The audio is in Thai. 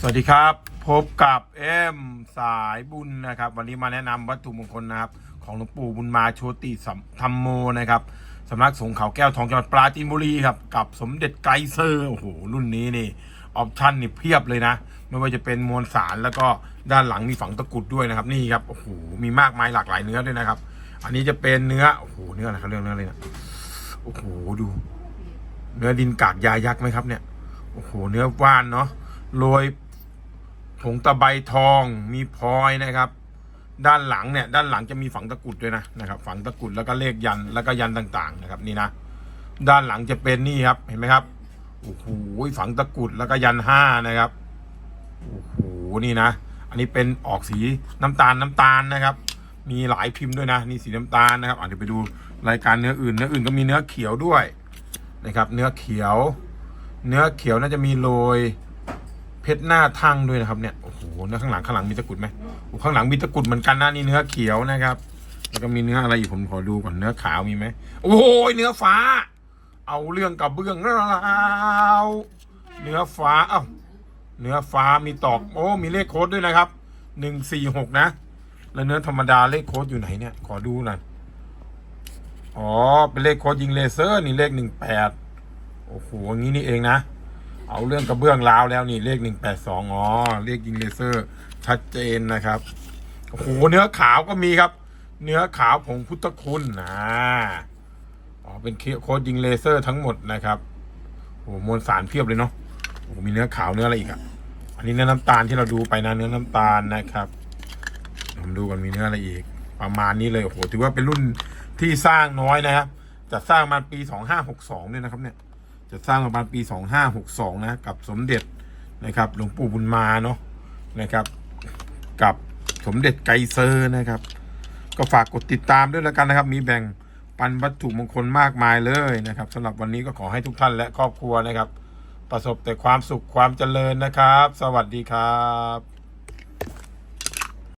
สวัสดีครับ พบกับเอ็มสายบุญนะครับ วันนี้มาแนะนำวัตถุมงคลนะครับ ของหลวงปู่บุญมาโชติสัมธรรมโมนะครับสำนักสงฆ์เขาแก้วทองจังหวัดปราจีนบุรีครับกับสมเด็จไกรเซอร์โอ้โหรุ่นนี้นี่ออปชั่นนี่เพียบเลยนะ ไม่ว่าจะเป็นมวลสารแล้วก็ด้านหลังมีฝังตะกุดด้วยนะครับ นี่ครับโอ้โหมีมากมายหลากหลายเนื้อด้วยนะครับ อันนี้จะเป็นเนื้อโอ้โหเนื้ออะไรครับเรื่องเนื้ออะไรนะโอ้โหดู เนื้อดินกากยายักษ์ไหมครับเนี่ยโอ้โหเนื้อว่านเนาะโรย ผงตะไบทองมีพลอยนะครับ ด้านหลังเนี่ย ด้านหลังจะมีฝังตะกุดด้วยนะนะครับ ฝังตะกุดแล้วก็เลขยันแล้วก็ยันต่างๆ นะครับ นี่นะด้านหลังจะเป็นนี่ครับเห็นไหมครับโอ้โหฝังตะกุดแล้วก็ยันห้านะครับโอ้โหนี่นะ อันนี้เป็นออกสีน้ำตาลน้ำตาลนะครับ มีหลายพิมพ์ด้วยนะนี่สีน้ำตาลนะครับอะเดี๋ยวไปดูรายการเนื้ออื่นเนื้ออื่นก็มีเนื้อเขียวด้วยนะครับ เนื้อเขียว เนื้อเขียวน่าจะมีโรย ชรหน้าทั่งด้วยนะครับเนี่ยโอ้โหเนื้อข้างหลังข้างหลังมีตะกุดไหมข้างหลังมีตะกุดเหมือนกันนะนี่เนื้อเขียวนะครับ แล้วก็มีเนื้ออะไรอีกผมขอดูก่อนเนื้อขาวมีไหมโอ้โหเนื้อฟ้า เอาเรื่องกับเบื้องราวเนื้อฟ้าเอ้าเนื้อฟ้ามีตอกโอ้มีเลขโค้ดด้วยนะครับหนึ่งสี่หกนะ แล้วเนื้อธรรมดาเลขโค้ดอยู่ไหนเนี่ย ขอดูหน่อยอ๋อเป็นเลขโค้ดยิงเลเซอร์นี่เลขหนึ่งแปดโอ้โหอย่างนี้นี่เองนะ เอาเรื่องกระเบื้องราวแล้วนี่เลขหนึ่งแปดสองอ๋อเลขยิงเลเซอร์ชัดเจนนะครับโอ้โหเนื้อขาวก็มีครับ เนื้อขาวผงพุทธคุณนะอ๋อเป็นโค้ดยิงเลเซอร์ทั้งหมดนะครับโอ้โหมวลสารเพียบเลยเนาะโอ้มีเนื้อขาวเนื้ออะไรอีกอะอันนี้เนื้อน้ำตาลที่เราดูไปนะเนื้อน้ำตาลนะครับผมดูกันมีเนื้ออะไรอีก ประมาณนี้เลยโอ้โหถือว่าเป็นรุ่นที่สร้างน้อยนะครับจะสร้างมาปีสองห้าหกสองเนี่ยนะครับเนี่ย จะสร้างประมาณปีสองห้าหกสองนะกับสมเด็จนะครับหลวงปู่บุญมาเนาะนะครับ กับสมเด็จไกเซอร์นะครับ ก็ฝากกดติดตามด้วยแล้วกันนะครับ มีแบ่งปันวัตถุมงคลมากมายเลยนะครับสำหรับวันนี้ก็ขอให้ทุกท่านและครอบครัวนะครับ ประสบแต่ความสุขความเจริญนะครับ สวัสดีครับ